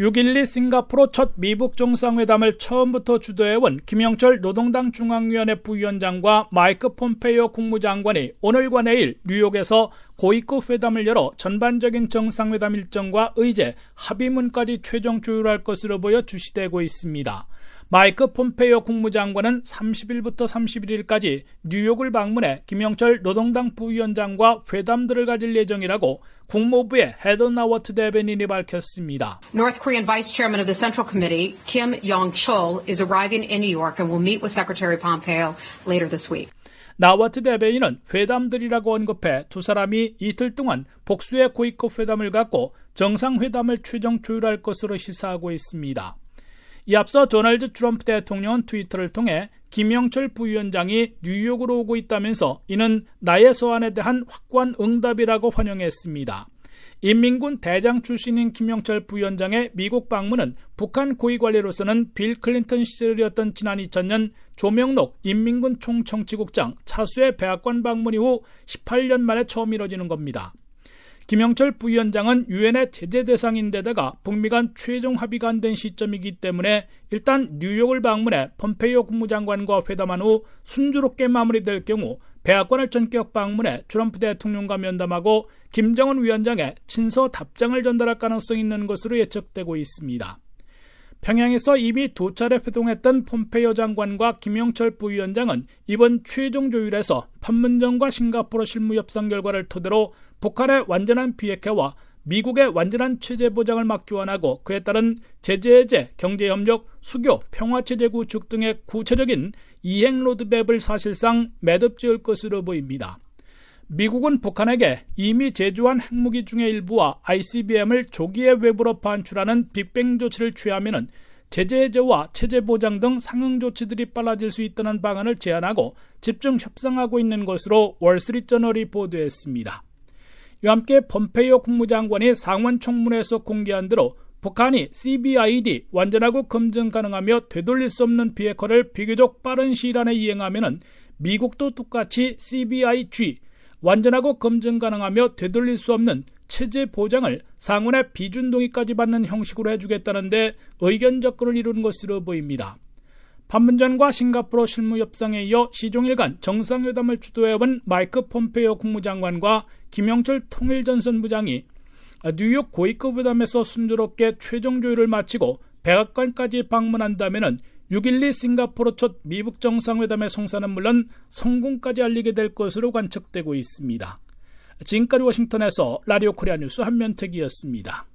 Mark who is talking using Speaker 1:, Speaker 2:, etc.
Speaker 1: 6.12 싱가포르 첫 미북 정상회담을 처음부터 주도해온 김영철 노동당 중앙위원회 부위원장과 마이크 폼페이오 국무장관이 오늘과 내일 뉴욕에서 고위급 회담을 열어 전반적인 정상회담 일정과 의제, 합의문까지 최종 조율할 것으로 보여 주시되고 있습니다. 마이크 폼페이오 국무장관은 30일부터 31일까지 뉴욕을 방문해 김영철 노동당 부위원장과 회담들을 가질 예정이라고 국무부의 헤더 나워트 대변인이 밝혔습니다.
Speaker 2: North Korean Vice Chairman of the Central Committee, Kim Yong-chol, is arriving in New York and will meet with Secretary Pompeo later this week.
Speaker 1: 나와트 대변인은 회담들이라고 언급해 두 사람이 이틀 동안 복수의 고위급 회담을 갖고 정상회담을 최종 조율할 것으로 시사하고 있습니다. 이 앞서 도널드 트럼프 대통령은 트위터를 통해 김영철 부위원장이 뉴욕으로 오고 있다면서 이는 나의 서한에 대한 확고한 응답이라고 환영했습니다. 인민군 대장 출신인 김영철 부위원장의 미국 방문은 북한 고위 관리로서는 빌 클린턴 시절이었던 지난 2000년 조명록 인민군 총정치국장 차수의 백악관 방문 이후 18년 만에 처음 이뤄지는 겁니다. 김영철 부위원장은 유엔의 제재 대상인데다가 북미 간 최종 합의가 안 된 시점이기 때문에 일단 뉴욕을 방문해 폼페이오 국무장관과 회담한 후 순조롭게 마무리될 경우 백악관을 전격 방문해 트럼프 대통령과 면담하고 김정은 위원장의 친서 답장을 전달할 가능성이 있는 것으로 예측되고 있습니다. 평양에서 이미 두 차례 회동했던 폼페이오 장관과 김영철 부위원장은 이번 최종 조율에서 판문점과 싱가포르 실무 협상 결과를 토대로 북한의 완전한 비핵화와 미국의 완전한 체제 보장을 막교환하고 그에 따른 제재 해제, 경제협력, 수교, 평화체제 구축 등의 구체적인 이행 로드맵을 사실상 매듭 지을 것으로 보입니다. 미국은 북한에게 이미 제조한 핵무기 중의 일부와 ICBM을 조기에 외부로 반출하는 빅뱅 조치를 취하면 제재 해제와 체제 보장 등 상응 조치들이 빨라질 수 있다는 방안을 제안하고 집중 협상하고 있는 것으로 월스트리트저널이 보도했습니다. 이와 함께 폼페이오 국무장관이 상원 청문회에서 공개한 대로 북한이 CBID 완전하고 검증 가능하며 되돌릴 수 없는 비핵화를 비교적 빠른 시일 안에 이행하면 미국도 똑같이 CBIG 완전하고 검증 가능하며 되돌릴 수 없는 체제 보장을 상원의 비준 동의까지 받는 형식으로 해주겠다는데 의견 접근을 이룬 것으로 보입니다. 판문점과 싱가포르 실무 협상에 이어 시종일관 정상회담을 주도해온 마이크 폼페이오 국무장관과 김영철 통일전선 부장이 뉴욕 고위급 회담에서 순조롭게 최종 조율을 마치고 백악관까지 방문한다면 6.12 싱가포르 첫 미북 정상회담의 성사는 물론 성공까지 알리게 될 것으로 관측되고 있습니다. 지금까지 워싱턴에서 라디오 코리아 뉴스 한면택이었습니다.